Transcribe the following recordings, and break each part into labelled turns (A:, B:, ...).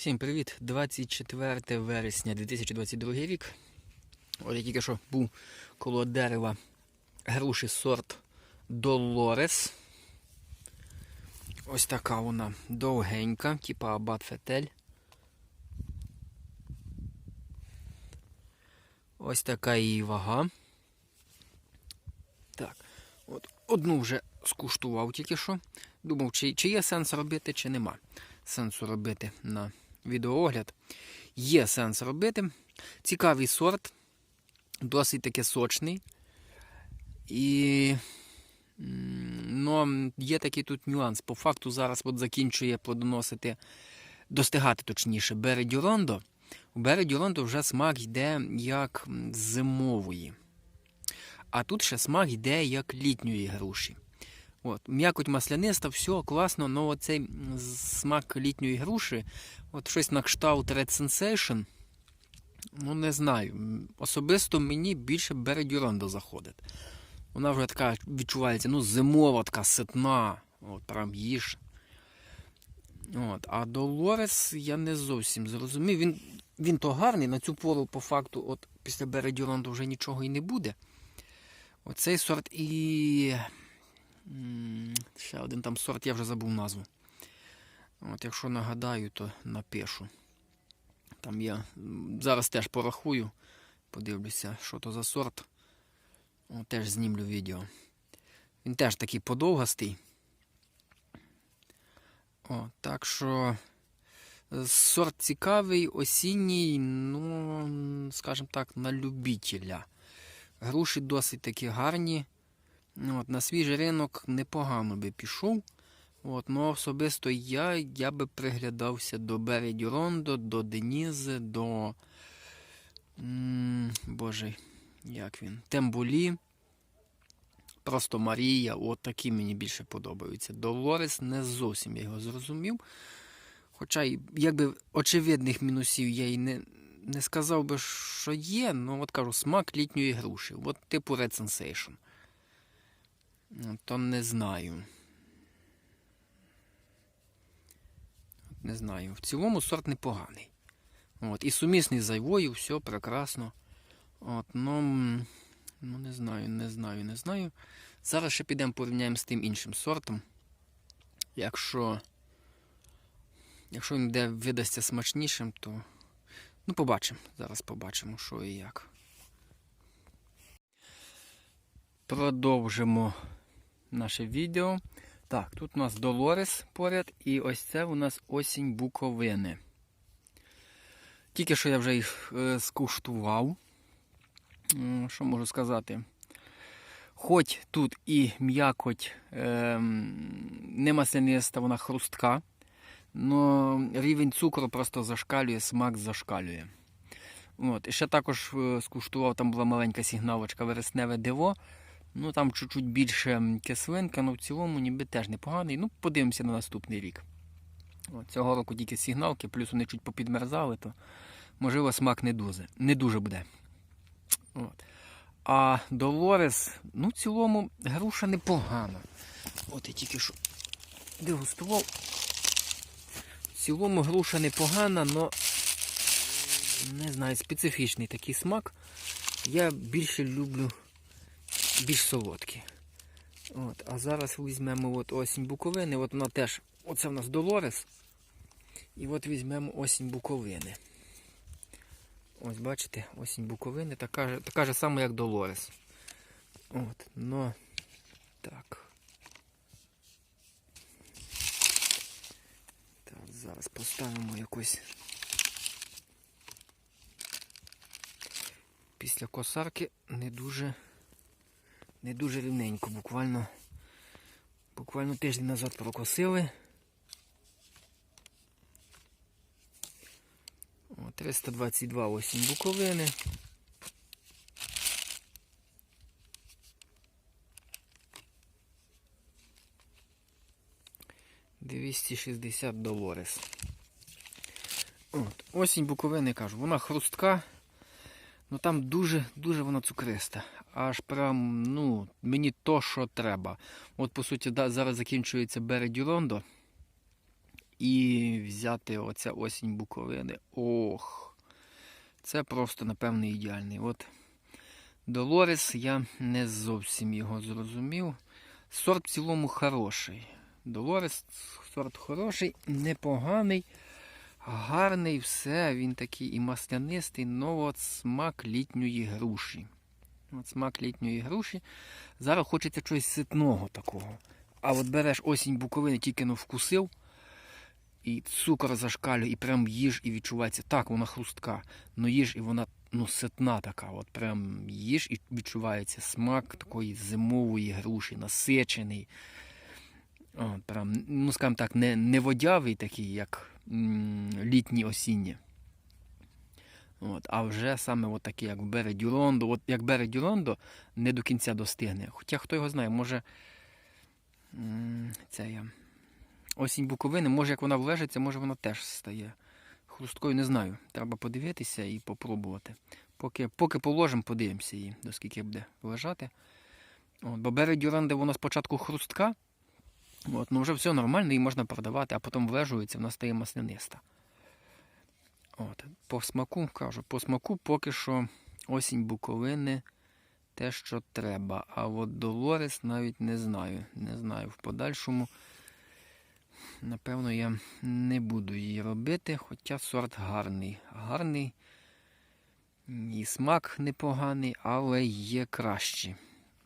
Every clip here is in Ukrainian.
A: Всім привіт! 24 вересня 2022 рік. От я тільки що був коло дерева груші сорт Долорес. Ось така вона довгенька, типа Абат Фетель. Ось така її вага. Так, от одну вже скуштував тільки що. Думав, чи, чи є сенс робити, чи нема сенсу робити на відеоогляд. Є сенс робити. Цікавий сорт, досить таки сочний. І но є такий тут нюанс. По факту зараз от закінчує плодоносити, достигати точніше, Бере Дюрондо. У Бере Дюрондо вже смак йде як зимової. А тут ще смак йде як літньої груші. От, М'якоть масляниста, все класно, але оцей смак літньої груші, от щось на кшталт Red Sensation, ну не знаю. Особисто мені більше Бередюрандо заходить. Вона вже така відчувається, ну, зимова така ситна, от, прям їж. От, А Долорес я не зовсім зрозумів. Він він то гарний, на цю пору, по факту, от після Бередюранду вже нічого і не буде. Оцей сорт і. Ще один там сорт, я вже забув назву. От, Якщо нагадаю, то напишу. Там я зараз теж порахую, подивлюся, що то за сорт. От, теж знімлю відео. Він теж такий подовгастий. О, Так що сорт цікавий, осінній, ну, скажімо так, на любителя. Груші досить такі гарні. От, На свіжий ринок непогано би пішов. От, ну Особисто я я би приглядався до Бері Дюрондо, до Денізи, до. Боже, як він? Тембулі. Просто Марія. От такі мені більше подобаються. Долорес не зовсім я його зрозумів. Хоча, якби очевидних мінусів я й не не сказав би, що є, ну от кажу, смак літньої груші. От типу Red Sensation. То не знаю. Не знаю. В цілому сорт непоганий. От, І сумісний з айвою, все прекрасно. От, ну, ну, не знаю, не знаю, не знаю. Зараз ще підемо порівняємо з тим іншим сортом. Якщо якщо він буде видасться смачнішим, то ну, побачимо. Зараз побачимо, що і як. Продовжимо наше відео. Так, тут у нас Долорес поряд, і ось це у нас осінь Буковини. Тільки що я вже їх е, скуштував. Що можу сказати? Хоч тут і м'якоть е, не масляниста, вона хрустка, але рівень цукру просто зашкалює, смак зашкалює. От. І ще також е, скуштував, там була маленька сигналочка вересневе диво. Ну там чуть-чуть більше кислинка, але ну, в цілому ніби теж непоганий. Ну, подивимося на наступний рік. От, Цього року тільки сигналки, плюс вони чуть попідмерзали, то можливо смак не дуже не дуже буде. От. А Долорес, ну, в цілому, груша непогана. От я тільки що дегустував. В цілому груша непогана, але не знаю, специфічний такий смак. Я більше люблю більш солодкі. От, А зараз візьмемо от осінь буковини. От вона теж, оце в нас Долорес. І от візьмемо осінь буковини. Ось, бачите, осінь буковини, така така ж сама, як Долорес. От, но так. Так, зараз поставимо якось. Після косарки не дуже не дуже рівненько, буквально буквально тиждень назад прокосили. О, 322 осінь буковини. Двісті шістдесят долорес. Осінь буковини кажу, вона хрустка. Ну там дуже-дуже вона цукриста. Аж прям, ну, мені то, що треба. От, по суті, да, зараз закінчується Бере Дюрондо. і взяти оця осінь буковини. Ох, це просто, напевно, ідеальний. От Долорес я не зовсім його зрозумів. Сорт в цілому хороший. Долорес сорт хороший, непоганий, гарний, все. Він такий і маслянистий, но от смак літньої груші. От смак літньої груші. Зараз хочеться чогось ситного такого. А от береш осінь буковини, тільки ну вкусив, і цукор зашкалює, і прям їж і відчувається. Так, вона хрустка, но їж і вона ну, ситна така. От прям їж і відчувається смак такої зимової груші, насичений. От, прям, ну, скажімо так, не, не водявий такий, як літні осінні. От, а вже саме от такий, як бере Дюрондо. От як бере Дюрондо, не до кінця достигне. Хоча хто його знає, може. Це. Осінь Буковини, може, як вона влежиться, може вона теж стає хрусткою, не знаю. Треба подивитися і попробувати. Поки, поки положимо, подивимося її, до скільки буде лежати. От, бо бере Дюранде, вона спочатку хрустка. От, ну вже все нормально, її можна продавати, а потім влежується, вона стає масляниста. От, по смаку кажу, по смаку поки що осінь Буковини те, що треба. А от Долорес навіть не знаю. Не знаю в подальшому. Напевно, я не буду її робити, хоча сорт гарний. Гарний. І смак непоганий, але є краще.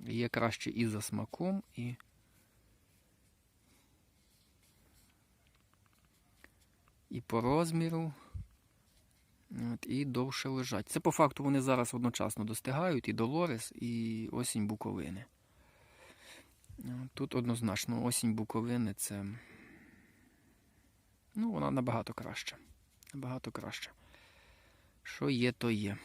A: Є краще і за смаком, і. І по розміру. От, і довше лежать. Це по факту вони зараз одночасно достигають і Долорес, і осінь Буковини. Тут однозначно осінь Буковини це. Ну, вона набагато краща. Набагато краща. Що є, то є.